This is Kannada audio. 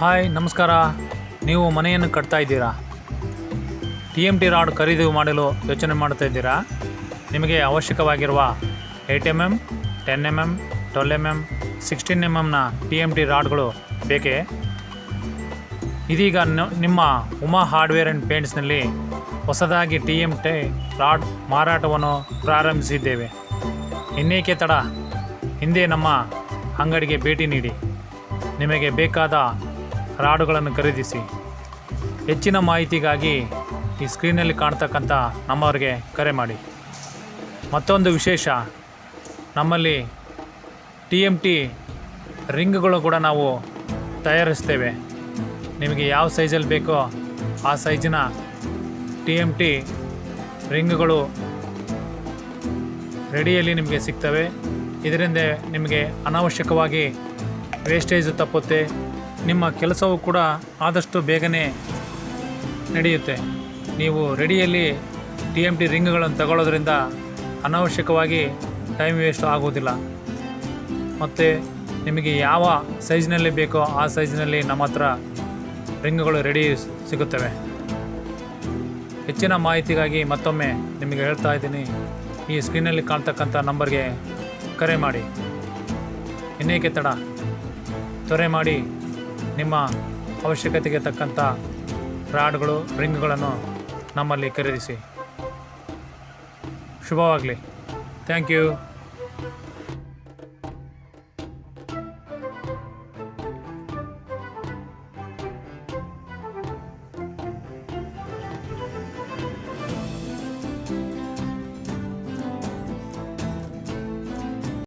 ಹಾಯ್, ನಮಸ್ಕಾರ. ನೀವು ಮನೆಯನ್ನು ಕಟ್ತಾ ಇದ್ದೀರಾ? ಟಿ ಎಂ ಟಿ ರಾಡ್ ಖರೀದಿ ಮಾಡಲು ಯೋಚನೆ ಮಾಡ್ತಾ ಇದ್ದೀರಾ? ನಿಮಗೆ ಅವಶ್ಯಕವಾಗಿರುವ eight M M ten M M twelve M M sixteen M M T M T ರಾಡ್ಗಳು ಬೇಕೇ? ಇದೀಗ ನಿಮ್ಮ ಉಮಾ ಹಾರ್ಡ್ವೇರ್ ಆ್ಯಂಡ್ ಪೇಂಟ್ಸ್ನಲ್ಲಿ ಹೊಸದಾಗಿ ಟಿ ಎಂ ಟಿ ರಾಡ್ ಮಾರಾಟವನ್ನು ಪ್ರಾರಂಭಿಸಿದ್ದೇವೆ. ಇನ್ನೇಕೆ ತಡ? ಹಿಂದೆ ನಮ್ಮ ಅಂಗಡಿಗೆ ಭೇಟಿ ನೀಡಿ. ನಿಮಗೆ ಬೇಕಾದ ರಾಡುಗಳನ್ನು ಖರೀದಿಸಿ. ಹೆಚ್ಚಿನ ಮಾಹಿತಿಗಾಗಿ ಈ ಸ್ಕ್ರೀನಲ್ಲಿ ಕಾಣ್ತಕ್ಕಂಥ ನಮ್ಮವ್ರಿಗೆ ಕರೆ ಮಾಡಿ. ಮತ್ತೊಂದು ವಿಶೇಷ, ನಮ್ಮಲ್ಲಿ ಟಿ ಎಂ ಟಿ ರಿಂಗ್ಗಳು ಕೂಡ ನಾವು ತಯಾರಿಸ್ತೇವೆ. ನಿಮಗೆ ಯಾವ ಸೈಜಲ್ಲಿ ಬೇಕೋ ಆ ಸೈಜಿನ ಟಿ ಎಂ ಟಿ ರಿಂಗ್ಗಳು ರೆಡಿಯಲ್ಲಿ ನಿಮಗೆ ಸಿಗ್ತವೆ. ಇದರಿಂದ ನಿಮಗೆ ಅನಾವಶ್ಯಕವಾಗಿ ವೇಸ್ಟೇಜ್ ತಪ್ಪುತ್ತೆ. ನಿಮ್ಮ ಕೆಲಸವು ಕೂಡ ಆದಷ್ಟು ಬೇಗನೆ ನಡೆಯುತ್ತೆ. ನೀವು ರೆಡಿಯಲ್ಲಿ ಟಿ ಎಂ ಟಿ ರಿಂಗ್ಗಳನ್ನು ತಗೊಳ್ಳೋದ್ರಿಂದ ಅನಾವಶ್ಯಕವಾಗಿ ಟೈಮ್ ವೇಸ್ಟ್ ಆಗೋದಿಲ್ಲ. ಮತ್ತು ನಿಮಗೆ ಯಾವ ಸೈಜ್ನಲ್ಲಿ ಬೇಕೋ ಆ ಸೈಜ್ನಲ್ಲಿ ನಮ್ಮ ಹತ್ರ ರಿಂಗ್ಗಳು ರೆಡಿ ಸಿಗುತ್ತವೆ. ಹೆಚ್ಚಿನ ಮಾಹಿತಿಗಾಗಿ ಮತ್ತೊಮ್ಮೆ ನಿಮಗೆ ಹೇಳ್ತಾ ಇದ್ದೀನಿ, ಈ ಸ್ಕ್ರೀನಲ್ಲಿ ಕಾಣ್ತಕ್ಕಂಥ ನಂಬರ್ಗೆ ಕರೆ ಮಾಡಿ. ಇನ್ನೇಕೆ ತಡ? ತ್ವರೆ ಮಾಡಿ ನಿಮ್ಮ ಅವಶ್ಯಕತೆಗೆ ತಕ್ಕಂಥ ರಾಡ್ಗಳು ರಿಂಗ್ಗಳನ್ನು ನಮ್ಮಲ್ಲಿ ಖರೀದಿಸಿ. ಶುಭವಾಗಲಿ. Thank you.